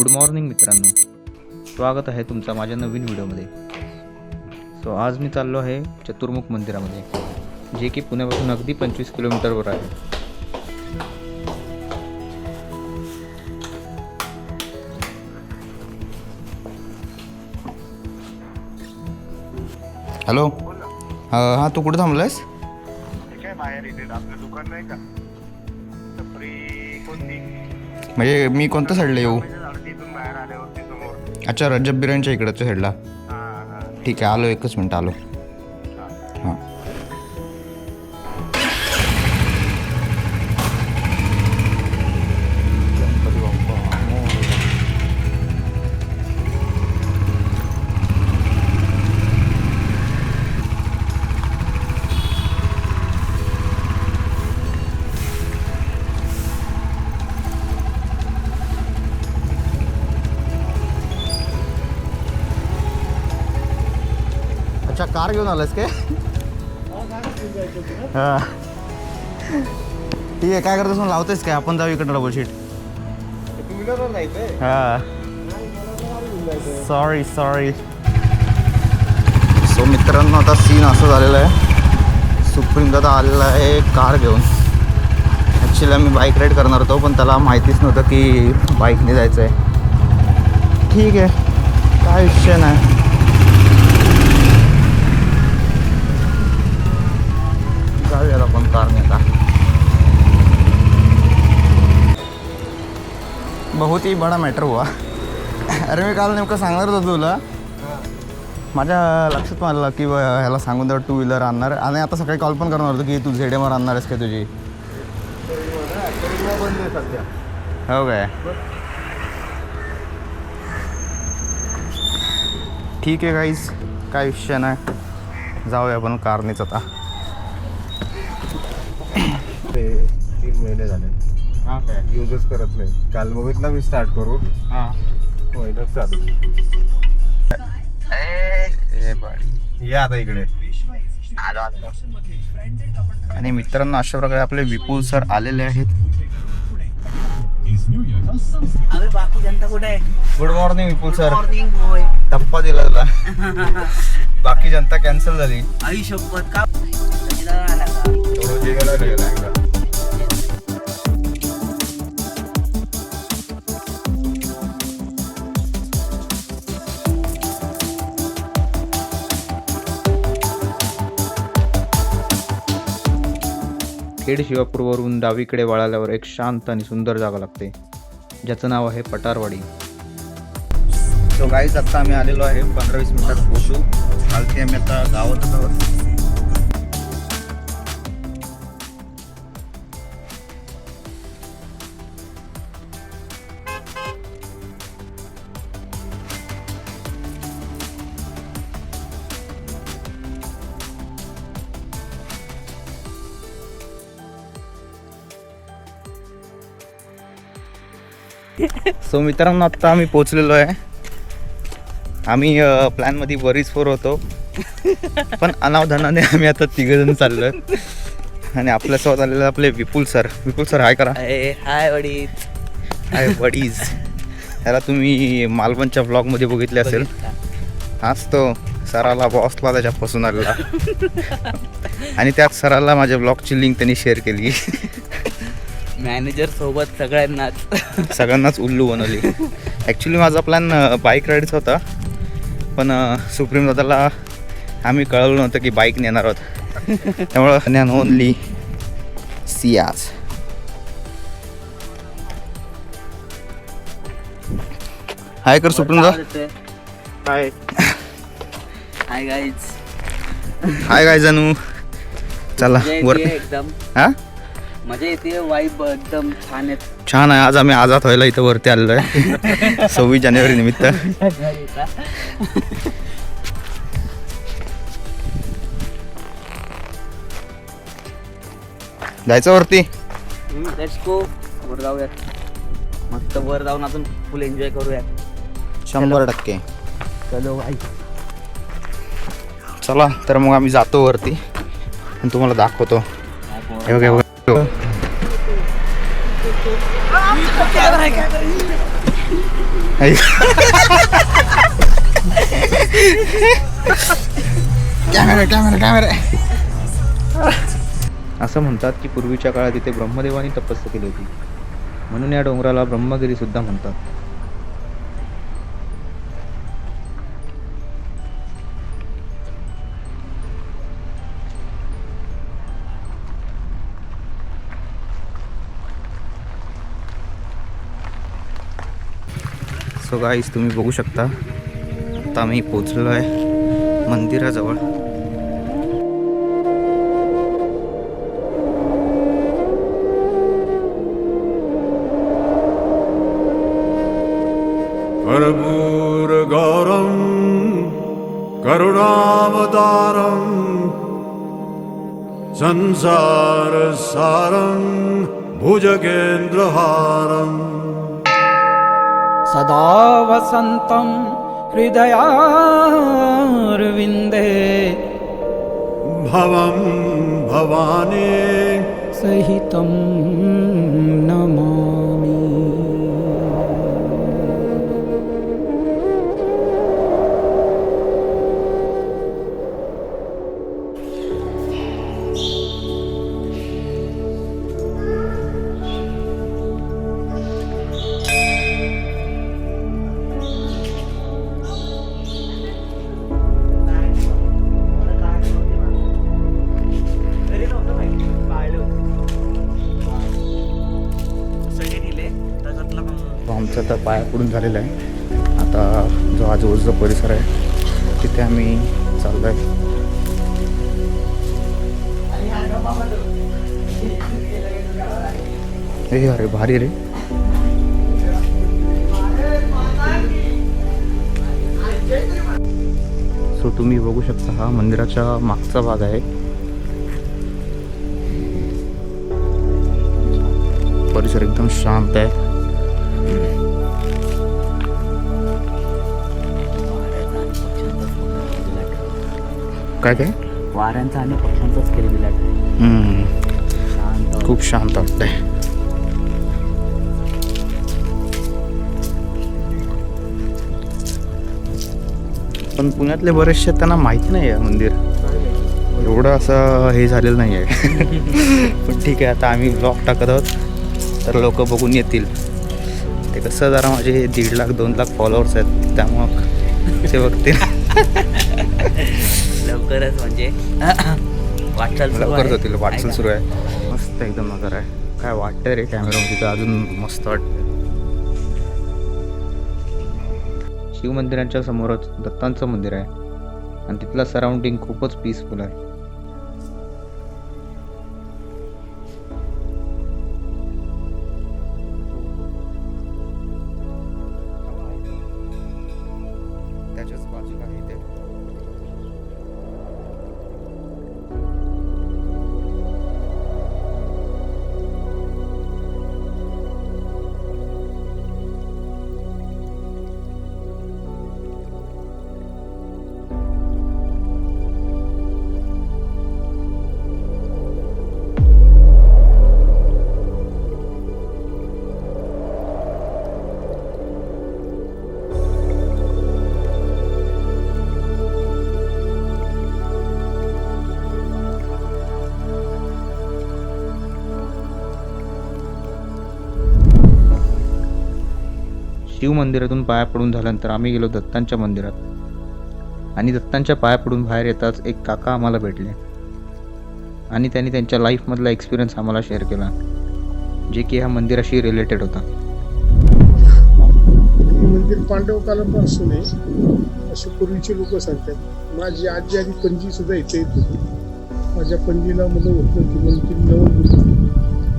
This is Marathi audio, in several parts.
गुड मॉर्निंग मित्रांनो. स्वागत आहे तुमचा माझ्या नवीन व्हिडिओमध्ये. सो आज मी चाललो आहे चतुर्मुख मंदिरामध्ये जे की पुण्यापासून अगदी पंचवीस किलोमीटरवर आहे. हॅलो? हां तू कुठे थांबलायस? ठीक आहे बाहेर इथे आपलं दुकान नाही का? टपरी कोणती? म्हणजे मी कोणत्या साईडला येऊ? अच्छा रजब बिर्याणीच्या इकडच्या साईडला ठीक आहे आलो एकच मिनिट आलो. अच्छा कार घेऊन आलास काय? हां. ठीक आहे काय करतोस मग लावतेस काय? आपण जाऊ इकडं डबल शीट हां. सॉरी सॉरी सो मित्रांनो आता सीन असं झालेलं आहे. सुप्रीम दादा आलेला आहे कार घेऊन. ॲक्च्युली आम्ही बाईक राईड करणार होतो पण त्याला माहितीच नव्हतं की बाईकने जायचं आहे ठीक आहे. काय विषय नाही. बहुत ही बडा मॅटर हुआ. अरे मी काल नेमकं सांगणार होतो तुला. माझ्या लक्षात आलं की ह्याला सांगून द्या टू व्हीलर आणणार. आणि आता सकाळी कॉल पण करणार होतो की तू झेड एम आणणार आहेस काय तुझी? हो काय? ठीक आहे काहीच काय विषय नाही. जाऊया आपण कारनेच आता. ते तीन महिने झाले. हां काय युजच करत नाही. काल बघितलं मी स्टार्ट करून हां. महिन्यात चालू. ए बाडी. या आता इकडे. आणि मित्रांनो अशा प्रकारे आपले विपुल सर आलेले आहेत. अबे बाकी जनता कुठे आहे? Good morning Vipul sir morning टप्पा दिला तुला. बाकी जनता कॅन्सल झाली. आई शपथ का? तिला आला. का खेड शिवापूरवरून डावीकडे वळाल्यावर एक शांत आणि सुंदर जागा लागते. ज्याचं नाव आहे पटारवाडी. सो गाईज आता आम्ही आलेलो आहे पंधरा वीस मिनिटात पोहोचू. कालची आम्ही आता गावात आहोत. सो मित्रांनो आता आम्ही पोचलेलो आहे. आम्ही प्लॅनमध्ये बरीच फोर होतो. पण अनावधानाने आम्ही आता तिघजण चाललो आणि आपल्यासोबत आलेले आपले विपुल सर विपुल सर हाय करा. हाय वडील. हाय बडीज त्याला तुम्ही मालवणच्या ब्लॉगमध्ये बघितले असेल. हाच तो सराला बॉसला त्याच्यापासून आलेला. आणि त्याच सराला माझ्या ब्लॉगची लिंक त्यांनी शेअर केली. मॅनेजर सोबत सगळ्यांनाच. सगळ्यांनाच उल्लू बनवली. ॲक्च्युली माझा प्लॅन बाईक राईडचा होता. पण सुप्रीम दादाला आम्ही कळवलं नव्हतं की बाईक नेणार आहोत. त्यामुळं ज्ञान ओनली सियाज हाय कर सुप्रीम दादा काय हाय गाईज हाय काय जानू चला वरती. एकदम. हा? मजा येते वाईब एकदम छान आहेत छान आहे. आज आम्ही आझाद व्हायला इथं वरती आलेलो आहे. सव्वीस जानेवारी निमित्त. जायचं वरती? लेट्स गो वर जाऊयात. मस्त वर जाऊन अजून फुल एन्जॉय करूयात. शंभर टक्के. चलो भाई चला तर मग आम्ही जातो वरती. आणि तुम्हाला दाखवतो. हे बघा, हे बघा. कॅमेरा कॅमेरा कॅमेरा असं म्हणतात की पूर्वीच्या काळात इथे ब्रह्मदेवानी तपस्या केली होती. म्हणून या डोंगराला ब्रह्मगिरी सुद्धा म्हणतात. गाईस तुम्ही बघू शकता. आता मी पोचलेलो आहे मंदिराजवळ. कर्पूरगौरं करुणावतारं संसारसारं भुजगेन्द्रहारम् सदा वसन्तं हृदयार्विन्दे। भवं भवानी। सहितं नमामि आमचा आता पाया पडून झालेला आहे. आता जो आजूबाजूचा परिसर आहे तिथे आम्ही चाललो आहे हे अरे भारी रे. सो तुम्ही बघू शकता हा मंदिराच्या मागचा भाग आहे. परिसर एकदम शांत आहे. काय काय? वाऱ्यांचा आणि पक्ष्यांचाच खेळ दिला शांत. खूप शांत वाटतंय. पण पुण्यातले बरेचसे त्यांना माहिती नाही आहे मंदिर. एवढं असं हे झालेलं नाही आहे पण ठीक आहे आता आम्ही ब्लॉग टाकत आहोत. तर लोक बघून येतील. ते कसं जरा माझे दीड लाख दोन लाख फॉलोअर्स आहेत त्यामुळं ते बघतील. लवकरच म्हणजे वाटचाल सुरू लवकर. जातील वाटचाल सुरू आहे. मस्त एकदम नजर आहे. काय वाटतंय रे कॅमेरामध्ये तर अजून मस्त वाटतंय. शिवमंदिरांच्या समोरच दत्तांचं मंदिर आहे. आणि तिथलं सराउंडिंग खूपच पीसफुल आहे. शिवमंदिरातून पाया पडून झाल्यानंतर आम्ही गेलो दत्तांच्या मंदिरात. आणि दत्तांच्या पाया पडून बाहेर येताच एक काका आम्हाला भेटले. आणि त्यांनी त्यांच्या लाईफमधला एक्सपिरियन्स आम्हाला शेअर केला जे की ह्या मंदिराशी रिलेटेड होता. मंदिर पांडव कालापासून आहे असे पूर्वीचे लोक सांगतात. माझी आजी आणि पणजी सुद्धा इथे येत होती. माझ्या पणजीला मुलं होतं की म्हणून ती नवं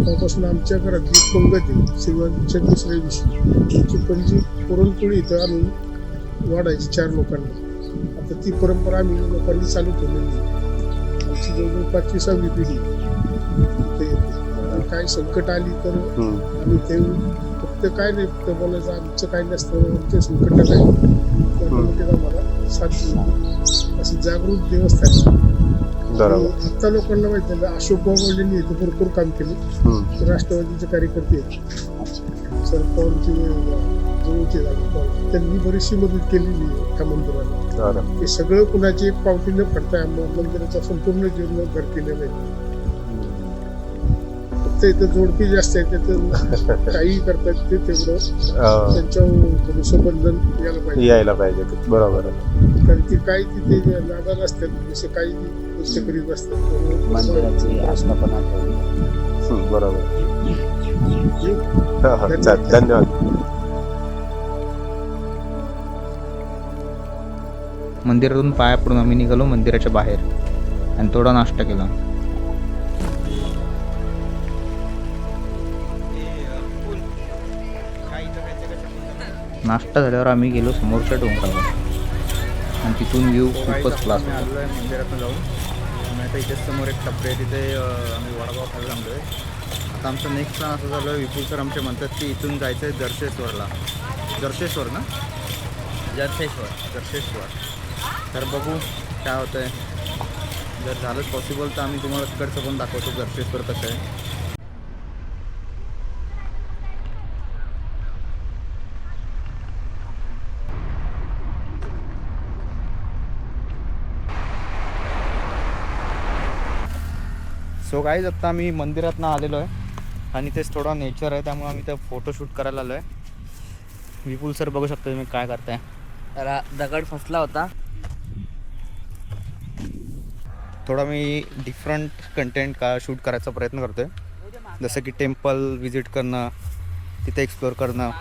तेव्हापासून आमच्या घरातली पंगत शिवाजीच्या दुसऱ्या दिवशी पणजी पुरणपोळी इथं आणून वाढायची चार लोकांना. आता ती परंपरा आम्ही लोकांनी चालू ठेवलेली. आमची जवळजवळ पाचवी सहावी पिढी आणि काय संकट आली तर आम्ही ते फक्त काय नाही फक्त बोलायचं आमचं काय नसतं आमचे संकट काय त्यामुळे आम्हाला साथ. अशी जागृत देवस्थान आता लोकांना माहिती अशोक बाबांनी इथे भरपूर काम केले. ते राष्ट्रवादीचे कार्यकर्ते शरद पवारची जवळची त्यांनी बरीचशी मदत केलेली आहे त्या मंदिराला. हे सगळं कुणाची एक पावती न पडता मंदिराचा संपूर्ण जीर्णोद्धार केलेला आहे. फक्त इथं जोडपी जास्त आहे त्याचं काही करतात ते तेवढं. त्यांच्यावर थोडंसं बंधन यायला पाहिजे. यायला पाहिजे. बरोबर. कारण की काही तिथे नादाला असतात जसे काही गोष्ट करीत असतात मंदिराची आस्थापना बरोबर. धन्यवाद मंदिरातून पाया पडून आम्ही निघालो मंदिराच्या बाहेर. आणि थोडा नाश्ता केला. नाश्ता झाल्यावर आम्ही गेलो समोरच्या डोंगरावर. आणि तिथून व्ह्यू खूपच क्लास होता. आता इथेच समोर एक टपरी आहे तिथे आम्ही वडापाव खायला थांबलोय. आता आमचं नेक्स्ट प्लॅन असं झालं विपुल सर आमचे म्हणतात की इथून जायचं आहे दर्शेश्वरला दर्शेश्वर ना? जर्सेश्वर दर्शेश्वर तर बघू काय होतं आहे जर झालंच पॉसिबल तर आम्ही तुम्हाला तिकडचं पण दाखवतो दर्शेश्वर कसं आहे. सो गाईज आत्ता आम्ही मंदिरातनं आलेलो आहे. आणि तेच थोडा नेचर आहे त्यामुळे आम्ही तर फोटोशूट करायला आलो आहे विपुल सर बघू शकता तुम्ही काय करताय. तर दगड फसला होता. थोडा मी डिफरंट कंटेंट का शूट करायचा प्रयत्न करतोय. जसं की टेम्पल विजिट करणं तिथे एक्सप्लोअर करणं.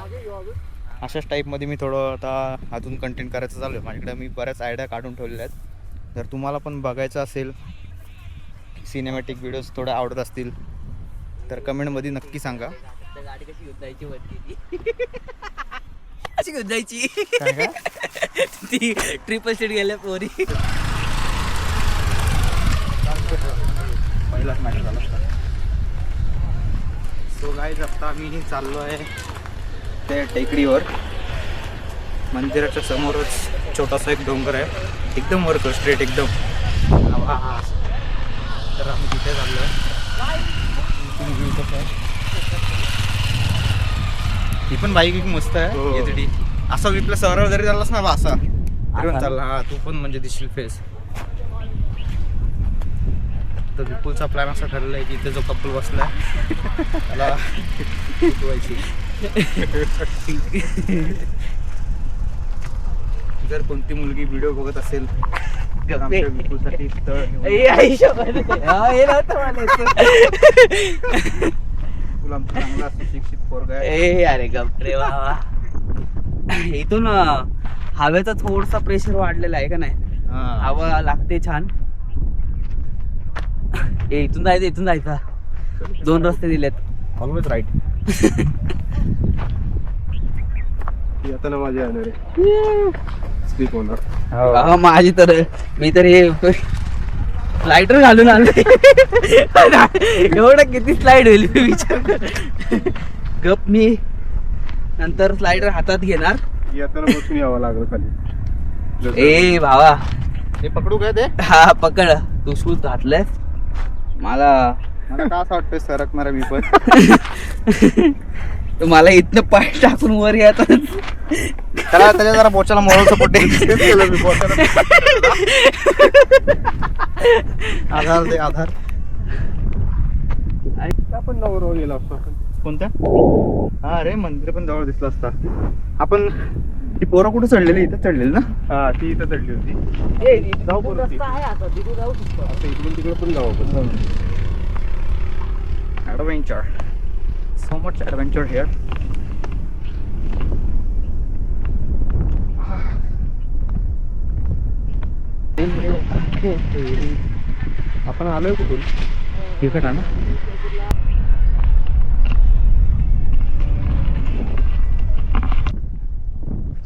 अशाच टाईपमध्ये मी थोडं आता अजून कंटेंट करायचं चालू आहे. माझ्याकडे मी बऱ्याच आयडिया काढून ठेवलेल्या आहेत. जर तुम्हाला पण बघायचं असेल सिनेमॅटिक व्हिडिओज थोडं आवडत असतील तर कमेंटमध्ये नक्की सांगा. गाडी कशी ती? अशी घेऊन जायची ती ट्रिपल सीट गेल्या पोरी. पहिलाच झाला सो गाईज आत्ता आम्ही चाललो आहे ते टेकडीवर. मंदिराच्या समोरच छोटासा एक डोंगर आहे. एकदम वर स्ट्रेट एकदम. तर आम्ही तिथे चाललो आहे ही पण बाईक एक मस्त आहे हो. यासाठी असा विपला सरळ जरी चाललास ना असा? चालला. हा तू पण म्हणजे दिसशील फेस तर विपुलचा प्लॅन असा ठरलेला आहे की इथे जो कपल बसलाय त्याला जर कोणती मुलगी व्हिडिओ बघत असेल तर आमच्या विपुलसाठी स्थळ निवडून ए, आई शपथ. हा, नव्हतं म्हणायचं. विपुल आमचा चांगला असं शिक्षित पोरगा आहे ए अरे गप रे वा वा. इथून अं, हवेचा थोडसा प्रेशर वाढलेला आहे का नाही हा. हवा लागते छान ए इथून जायचं इथून जायचा दोन रस्ते दिलेत ऑलवेज राईट माझी येणार आहे. स्लीप होणार हा, माझी तर मी तर हे स्लायडर घालून आलो. एवढं किती स्लाइड होईल मी विचार कर. गप मी नंतर स्लायडर हातात घेणार. येताना बसून यावं लागलं खाली. जसं- ए भावा. हे पकडू काय ते? हा पकड. तू शूज घातलाय. मला मला का असं वाटतंय सरकणार आहे मी पण? मला इथनं पाय टाकून वर येतात. त्याला त्याच्या जरा बोचाला मोरल सपोर्ट. आधार दे आधार. आपण नवरो गेला असतो. आपण. कोणत्या हा अरे मंदिर पण जवळ दिसलं असता. आपण ती पोरं कुठे चढलेली? इथं चढलेली ना? हा ती इथं चढली होती. जाऊ परत ती. जाऊ शकतो आता इकडून तिकडे पण जाऊ आपण. Adventure so much adventure here आपण आलोय कुठून? तिकट आहे ना.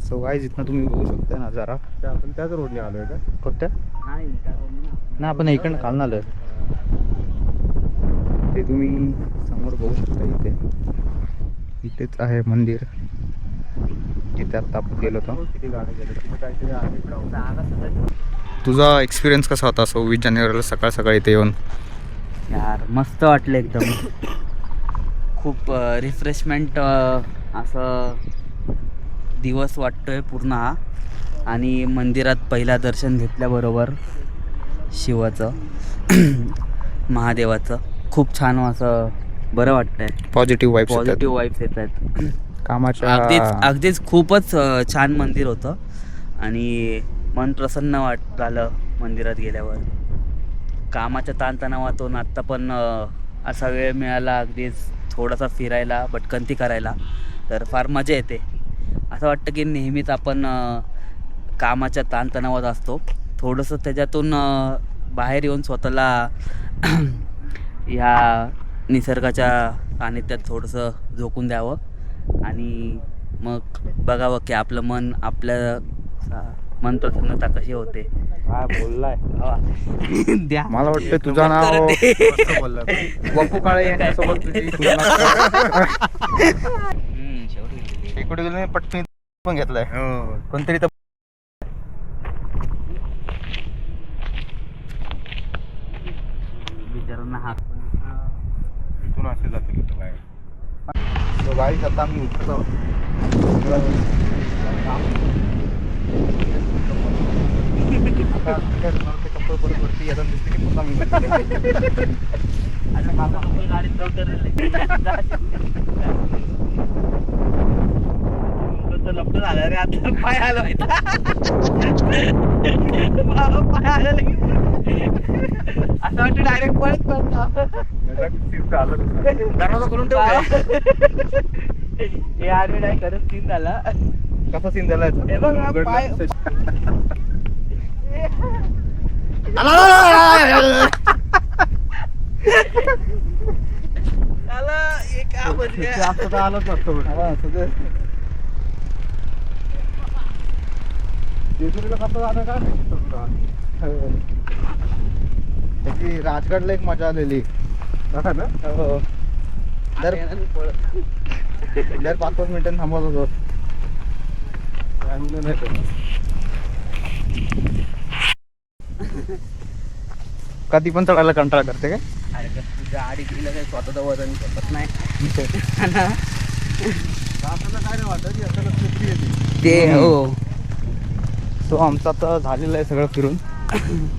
सो गाईज इथनं तुम्ही बघू शकता नजारा त्या आपण त्याच रोडने आलोय का? कोणत्या? नाही ना आपण इकडनं खालून आलोय. ते तुम्ही समोर बघू शकता इथे. इथेच आहे मंदिर. जिथे आता आपण गेलो होतो. तुझा एक्सपिरियन्स कसा होता? सव्वीस जानेवारीला सकाळ सकाळी इथे येऊन. यार मस्त वाटलं एकदम. खूप रिफ्रेशमेंट असं दिवस वाटतोय पूर्ण हा. आणि मंदिरात पहिला दर्शन घेतल्याबरोबर शिवाचं महादेवाचं. खूप छान असं बरं वाटतंय. पॉझिटिव्ह वाईफ पॉझिटिव्ह वाईब्स येत आहेत कामाच्या अगदीच अगदीच खूपच अ, छान मंदिर होतं. आणि मन प्रसन्न वाट झालं मंदिरात गेल्यावर. कामाच्या ताणतणावातून आत्ता पण अ, असा वेळ मिळाला अगदीच. थोडासा फिरायला भटकंती करायला तर फार मजा येते. असं वाटतं की नेहमीच आपण अ, कामाच्या ताणतणावात असतो. थोडंसं त्याच्यातून अ, बाहेर येऊन स्वतःला ह्या निसर्गाच्या सानिध्यात थोडंसं झोकून द्यावं आणि मग बघावं की आपलं मन आपल्या सा- मन प्रसन्नता कशी होते. काय बोललाय? द्या. मला वाटतं तुझं नाव वपू काळे यांच्यासोबत तुझी तुलना कर. हम्म, शेवटी गेलेली. इकडे गेले पटकन पण घेतलाय. कोणतरी तर बिचारांना हात इथून असे जातील इथं बाहेर तो गाडी आता मी उठतो कपडे परत वरती दिसते की पुन्हा मी गाडीत झालं रे आता पाय. बाबा पाय की असं वाटतं डायरेक्ट पळत पळत दरवाजा खोलून ठेव हे आम्ही नाही खरंच सीन झाला कसा सीन झाला हे बघ पाय जास्त कसं त्याची राजगडला एक मजा आलेली. हा ना? हो. दर दर पाच पाच मिनिटांनी थांबवत होतो. नाही. कधी पण चढायला कंटाळा करते काय? अरे का तुझ्या आडी गेलं काही स्वतःचं वजन शकत नाही. आपल्याला काय नाही वाटत याच्याला तृप्ती येते. ते हो. सो आमचं आता झालेलं आहे सगळं फिरून.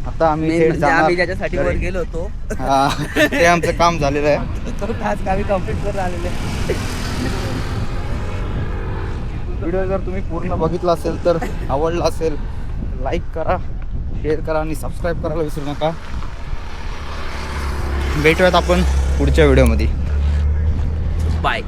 आता आम्ही म्हणजे आम्ही ज्याच्यासाठी वर. गेलो होतो. ते आमचं काम झालेलं आहे. तो टास्क आम्ही कंप्लीट करून आलेले व्हिडिओ जर तुम्ही पूर्ण बघितला असेल तर आवडला असेल लाईक करा शेअर करा आणि सबस्क्राईब करायला विसरू नका. भेटूयात आपण पुढच्या व्हिडिओमध्ये बाय